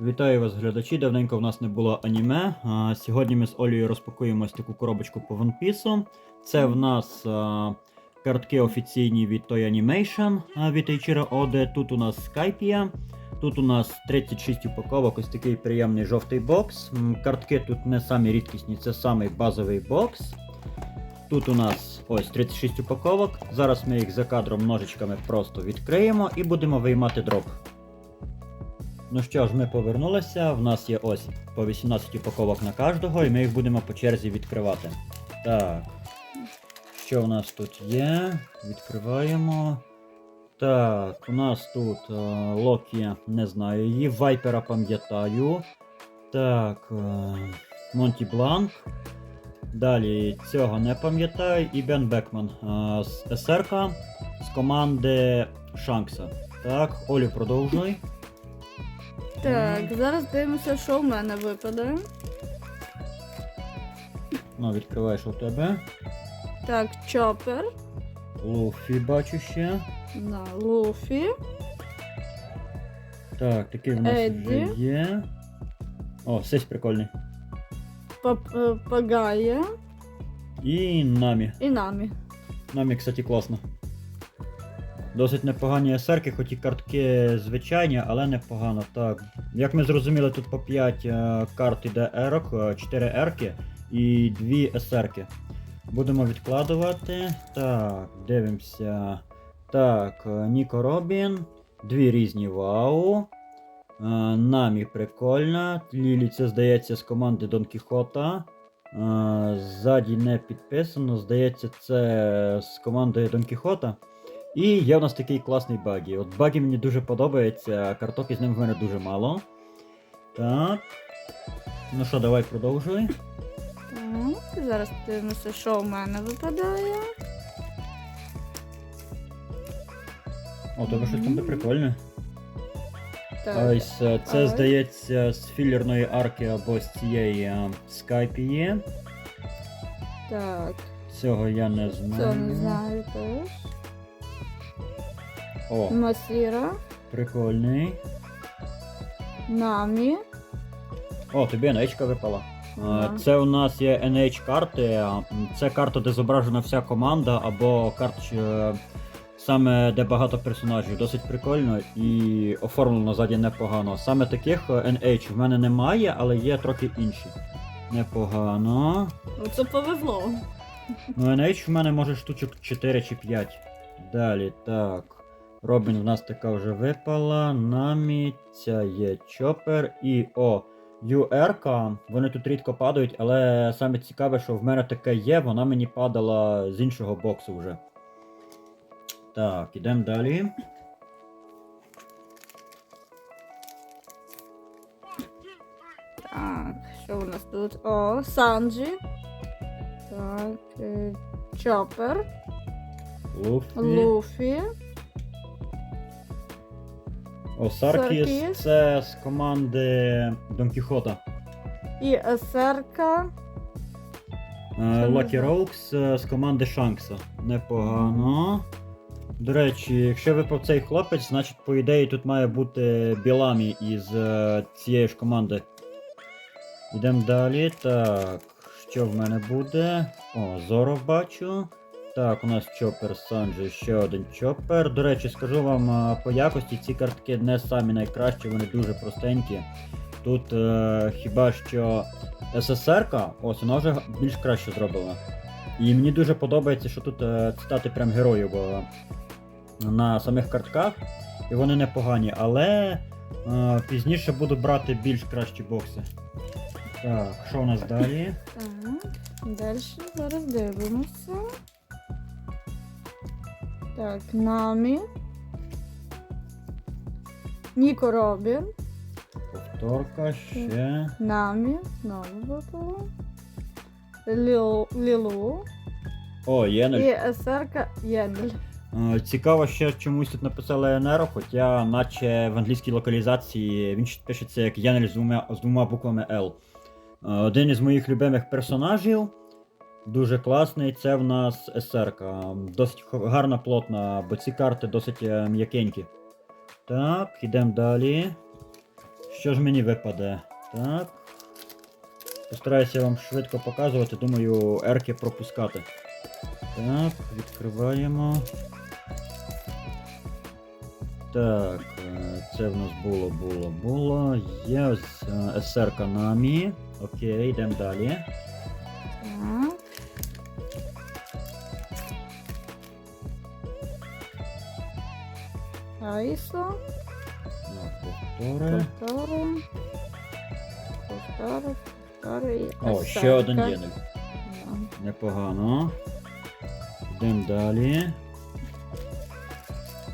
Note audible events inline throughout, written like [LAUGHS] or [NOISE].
Вітаю вас, глядачі. Давненько в нас не було аніме. А, Сьогодні ми з Олею розпакуємо ось таку коробочку по One Piece. Це в нас а, картки офіційні від Toy Animation а, від Eiichiro Ode. Тут у нас Skypia. Тут у нас 36 упаковок, ось такий приємний жовтий бокс. Картки тут не самі рідкісні, це самий базовий бокс. Тут у нас ось 36 упаковок. Зараз ми їх за кадром ножичками просто відкриємо і будемо виймати дроп. Ну що ж, ми повернулися. В нас є ось по 18 упаковок на кожного, і ми їх будемо по черзі відкривати. Так. Що у нас тут є? Відкриваємо. Так, у нас тут е, Локі, не знаю її. Вайпера пам'ятаю. Так. Е, Монті Бланк. Далі цього не пам'ятаю. І Бен Бекман е, з СРК з команди Шанкса. Так, Олю, продовжуй. Так, зараз дивимося, що в мене випаде. Ну, відкриваєш у тебе. Так, Чопер, Луфі бачу ще. на Луфі, Так, такий в нас Едді. вже є. О, сись прикольний. Пап- е, І Намі. і Намі. Намі, кстати, класно. Досить непогані есерки, хоч і картки звичайні, але непогано. Так. Як ми зрозуміли, тут по 5 е, карт іде ерок, 4 ерки і 2 есерки. Будемо відкладувати. Так, дивимося. Так, е, Ніко Робін. Дві різні вау. Е, Намі прикольна. Лілі, це здається з команди Дон Кіхота. Е, Ззаді не підписано. Здається, це з командою Дон Кіхота. І є в нас такий класний багі. От багі мені дуже подобається, карток із ним в мене дуже мало. Так. Ну що, давай продовжуй. Зараз дивимося, що в мене випадає. О, тебе щось там де прикольне. Так, Ось е, це, Ой. здається, з філерної арки або з цієї е, скайпії. так, Цього я не знаю. це не знаю теж. О, Масіра, прикольний. Намі. О, тобі NH випала. Е, Ага. Це у нас є NH карти. Це карта, де зображена вся команда, або карт, е, саме де багато персонажів. Досить прикольно і оформлено ззаді непогано. Саме таких е, NH в мене немає, але є трохи інші. Непогано. Оце повезло. Ну, NH в мене може штучок 4 чи 5. Далі, так. Робін в нас така вже випала. Намі, ця є чопер і о. UR, вони тут рідко падають, але саме цікаве, що в мене таке є, вона мені падала з іншого боксу вже. Так, ідемо далі. Так, що у нас тут? О, Санджі. Так, е, Чопер, Луфі. Луфі. О, Саркіс. Саркіс. Це з команди Дон Кіхота. І СРК. не Лакі. Роукс з команди Шанкса. Непогано. До речі, якщо випав цей хлопець, значить, по ідеї, тут має бути Біламі із е, цієї ж команди. Йдемо далі. Так, що в мене буде? О, Зоро бачу. Так, у нас Чопер Санджі, ще один Чопер. До речі, скажу вам е, по якості, ці картки не самі найкращі, вони дуже простенькі. Тут е, хіба що СССР-ка, ось вона вже більш краще зроблена. І мені дуже подобається, що тут е, цитати прям героїв е, на самих картках, і вони непогані, але е, пізніше буду брати більш кращі бокси. Так, що у нас далі? Так, далі зараз дивимося. Так, Намі. Ніко Робін. Повторка ще. Намі. Знову випало. Лілу. Лілу. О, Єнель. І СРК Єнель. Цікаво, що чомусь тут написали Енеро, хоча наче в англійській локалізації він пишеться як Янель з двома, з двома буквами L. Е, Один із моїх любимих персонажів. Дуже класний, це в нас СРК. Досить гарна, плотна, бо ці карти досить е, м'якенькі. Так, ідемо далі. Що що ж мені випаде? Так. Постараюся вам швидко показувати, думаю, ерки пропускати. Так, відкриваємо. Так, е, це в нас було, було, було. Є ось е, СР Канамі. Окей, йдемо далі. Так, повтори. Повтори. Повтори. Повтори. О, ще один. Да. Непогано. Йдемо далі.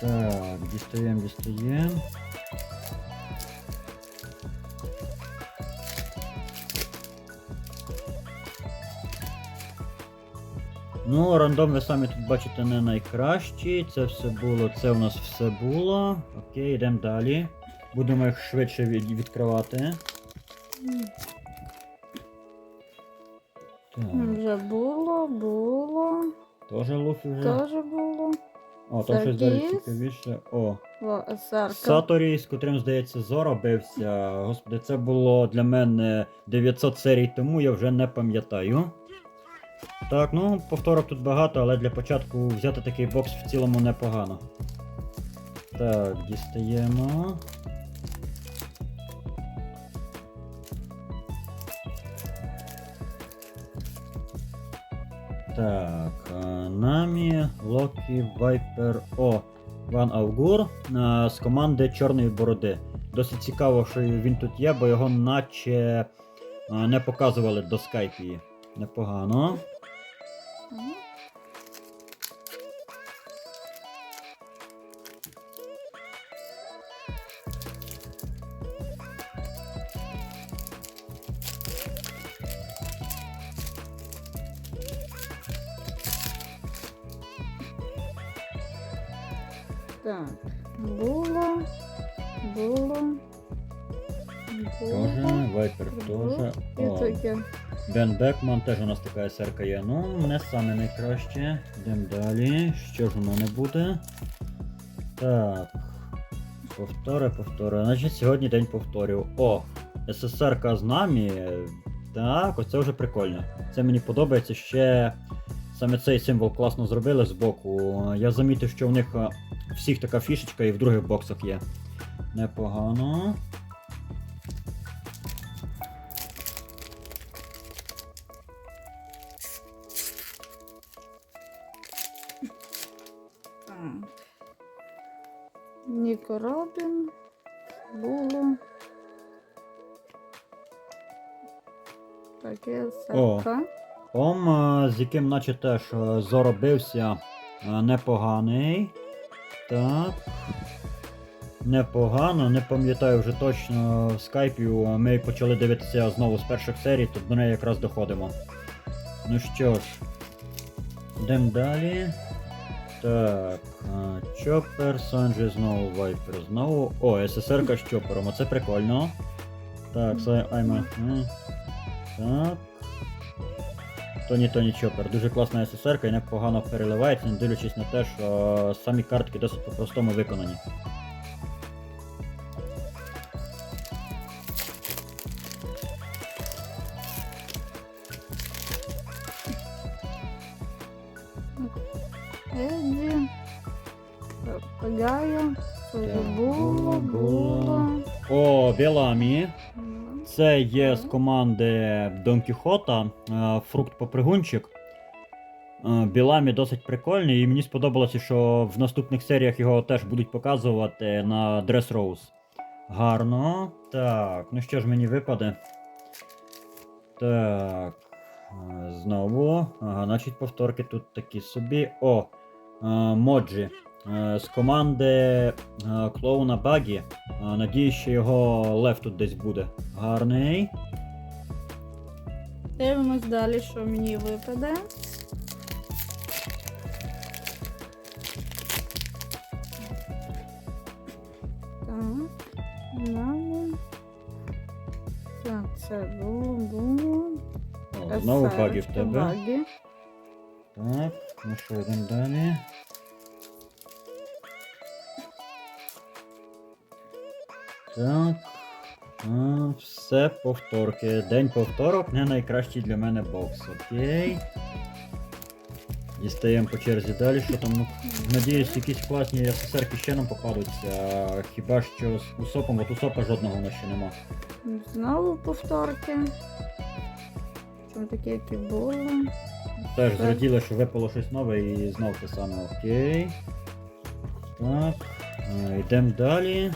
Так, дістаємо, дістаємо. Ну, рандом ви самі тут бачите не найкращий. Це все було, це у нас все було. Окей, йдемо далі. Будемо їх швидше від- відкривати. Так, Вже було, було. теж луфі вже. Теж було. О, там щось далі цікавіше. О, Саторі, з котрим, здається, Зора бився. Господи, це було для мене 900 серій тому, я вже не пам'ятаю. Так, ну, повторок тут багато, але для початку взяти такий бокс в цілому непогано. Так, дістаємо. Так, Намі, Локі, Вайпер, О, Ван Аугур е, з команди Чорної Бороди. Досить цікаво, що він тут є, бо його наче е, не показували до скайпії. Непогано. Так, було, було, Тоже. Вайпер теж. О, Бекман теж у нас така СРК є. Ну, не саме найкраще. Йдемо далі. Що ж воно не буде? Так. Повтори, повтори. Значить, сьогодні день повторів. О, СССРка з нами. Так, оце вже прикольно. Це мені подобається ще. Саме цей символ класно зробили з боку. Я замітив, що в них е, всіх така фішечка і в других боксах є. Непогано. Сарка. Ом, е, з яким наче теж е, заробився е, непоганий. Так. Непогано, не пам'ятаю вже точно в скайпі. Ми почали дивитися знову з перших серій, тут до неї якраз доходимо. Ну що ж, йдемо далі. Так, Чоппер, Санджі знову Вайпер знову. О, СССРка з Чоппером, оце прикольно. Так, це Айма. Так. Тоні Тоні Чоппер. Дуже класна СССР і непогано переливається, не дивлячись на те, що самі картки досить по-простому виконані. Едді. Пагаю. Було, було. О, Біламі. Це є з команди Дон Кіхота, е, фрукт попригунчик. Е, Біламі досить прикольний, і мені сподобалося, що в наступних серіях його теж будуть показувати на Dress Rose. Гарно. Так, ну що ж мені випаде? Так. е, Знову. Ага, значить повторки тут такі собі. О! Моджі. Е, З команди е, клоуна Багі. Надіюсь, що його лев тут десь буде. Гарний. Дивимось далі, що мені випаде. Так. Так, це було, було. О, знову баги в Есерочка, тебе. баги. Так, ну що, йдемо далі. Так. А, все повторки. День повторок не найкращий для мене бокс. Окей. Дістаємо по черзі далі, що там. Ну, надіюсь, якісь класні СССРки ще нам попадуться. Хіба що з усопом, от усопа жодного у нас ще нема. Знову повторки. Чому такі, як і було. Теж Так. зраділи, що випало щось нове і знов те саме. Окей. Так. е, Йдемо далі.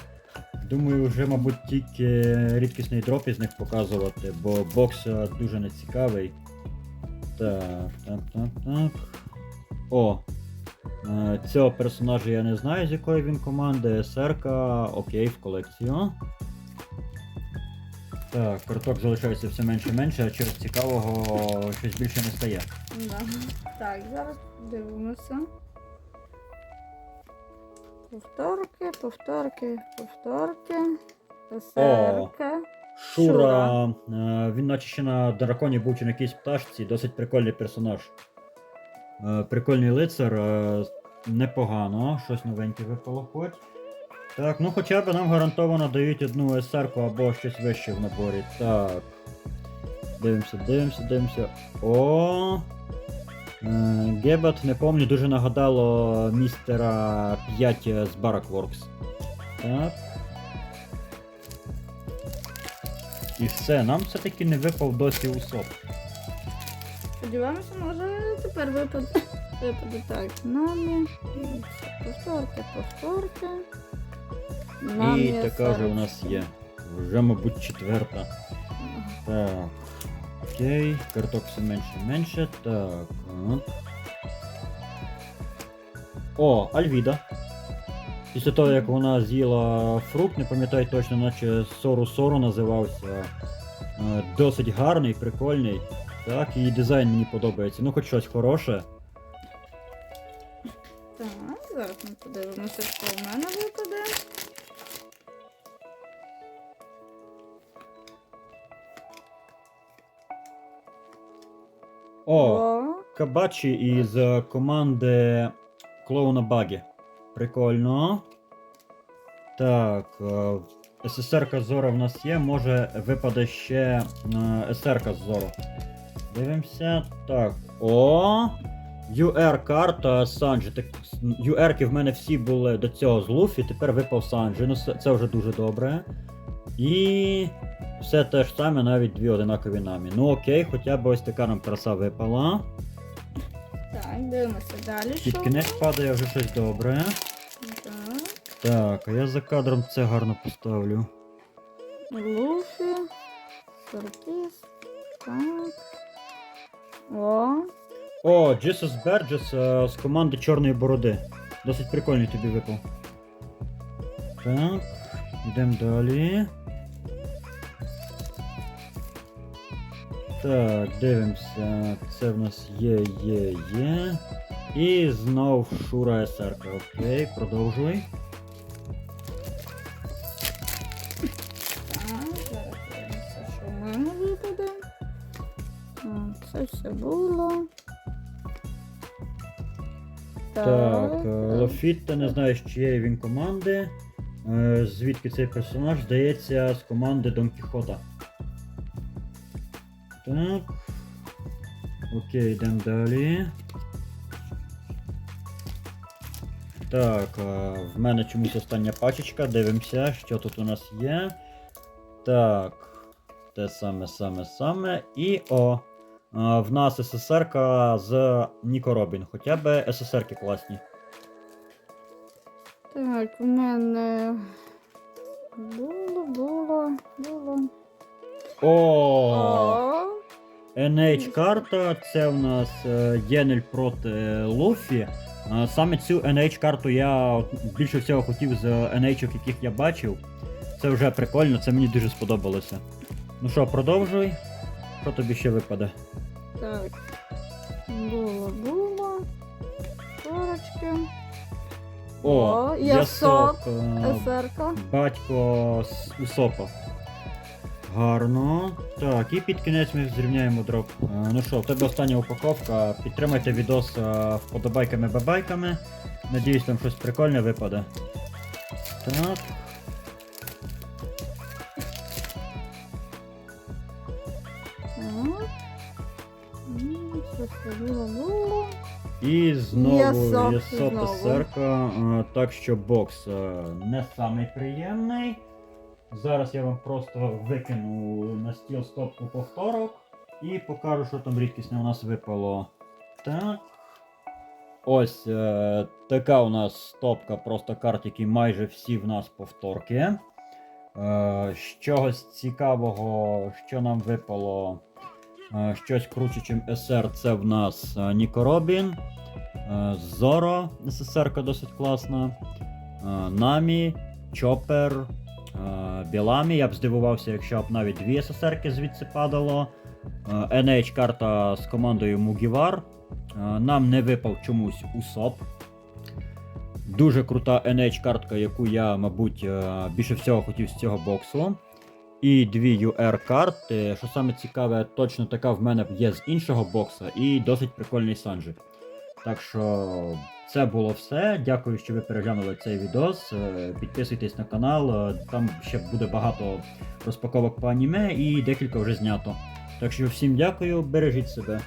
Думаю, вже, мабуть, тільки рідкісний дроп із них показувати, бо бокс е, дуже нецікавий. Так, так, так, так. О! е, Цього персонажа я не знаю, з якої він команди. СРК, окей, в колекцію. Так, карток залишається все менше і менше, а через цікавого щось більше не стає. Так, зараз дивимося. Повторки, повторки, повторки. СРК. Шура, е, він наче ще на драконі був чи на якійсь пташці, досить прикольний персонаж. Е, Прикольний лицар, е, непогано, щось новеньке випало хоч. Так, ну хоча б нам гарантовано дають одну СР або щось вище в наборі. Так. Дивимося, дивимося, дивимося. О! Е, Гебат, не помню, дуже нагадало містера 5 з Barrackworks. Так. І все, нам все-таки не випав досі усоп. Сподіваємося, може тепер випаде. [LAUGHS] Випаде так. Намі. Повторки, повторки. І така вже у нас є. Вже, мабуть, четверта. Так. Окей, карток все менше і менше. Так. О, Альвіда. Після того, як вона з'їла фрукт, не пам'ятаю точно, наче Сору Сору називався. Е, Досить гарний, прикольний. Так, її дизайн мені подобається. Ну, хоч щось хороше. Так, зараз ми подивимося, що в мене випаде. О, Кабачі із е, команди Клоуна Багі. Прикольно. Так. е, СССР Зора в нас є, може випаде ще СРК з Зоро. Дивимося. Так. О! UR карта Санджі. UR-ки в мене всі були до цього з Луфі, тепер випав Санджі. Ну це вже дуже добре. І все те ж саме, навіть дві одинакові намі. Ну окей, хоча б ось така нам краса випала. Так, дивимося далі. Під кінець падає вже щось добре. Так. Так, а я за кадром це гарно поставлю. Луфі. Саркіс. Так. О. О, Джесус Берджес з команди Чорної Бороди. Досить прикольний тобі випав. Так, йдемо далі. Так, дивимося. Це в нас є, є, є. І знов Шура СРК. Окей, продовжуй. Зараз дивимося, що в мене випаде. Це все було. Так, е, Лофітта, не знаю, з чиєї він команди. Е, Звідки цей персонаж, здається, з команди Дон Кіхота. Так. Окей, йдемо далі. Так, в мене чомусь остання пачечка. Дивимося, що тут у нас є. Так. Те саме, саме, саме. І о. В нас СССР з Ніко Робін. Хоча б СССРки класні. Так, у мене було, було, було. О! О, NH карта, це в нас е, Єнель проти Луфі. Е, Саме цю NH карту я більше всього хотів з NH, яких я бачив. Це вже прикольно, це мені дуже сподобалося. Ну що, продовжуй. Що тобі ще випаде? так. Було, було. Корочки. О, О, Ясок, е, СРК. батько Усопа. Гарно. Так, і під кінець ми зрівняємо дроп. Е, ну що, в тебе остання упаковка. Підтримайте відос е, вподобайками-бабайками. Надіюсь, там щось прикольне випаде. Так. І знову єсописерка. Е, так що бокс не самий приємний. Зараз я вам просто викину на стіл стопку повторок і покажу, що там рідкісне у нас випало. Так. Ось е, така у нас стопка просто карт, які майже всі в нас повторки. Е, чогось цікавого, що нам випало. Е, щось круче, чим СР, це в нас е, Ніко Е, Зоро СССР досить класна. Е, Намі, Чопер, е, Біламі. Я б здивувався, якщо б навіть дві СССРки звідси падало. Е, NH карта з командою Мугівар. Е, Нам не випав чомусь Усоп. Дуже крута NH картка, яку я, мабуть, е, більше всього хотів з цього боксу. І дві UR карти. Що саме цікаве, точно така в мене є з іншого бокса, і досить прикольний санджик. Так що це було все. Дякую, що ви переглянули цей відос. Е, Підписуйтесь на канал, е, там ще буде багато розпаковок по аніме і декілька вже знято. Так що всім дякую, бережіть себе.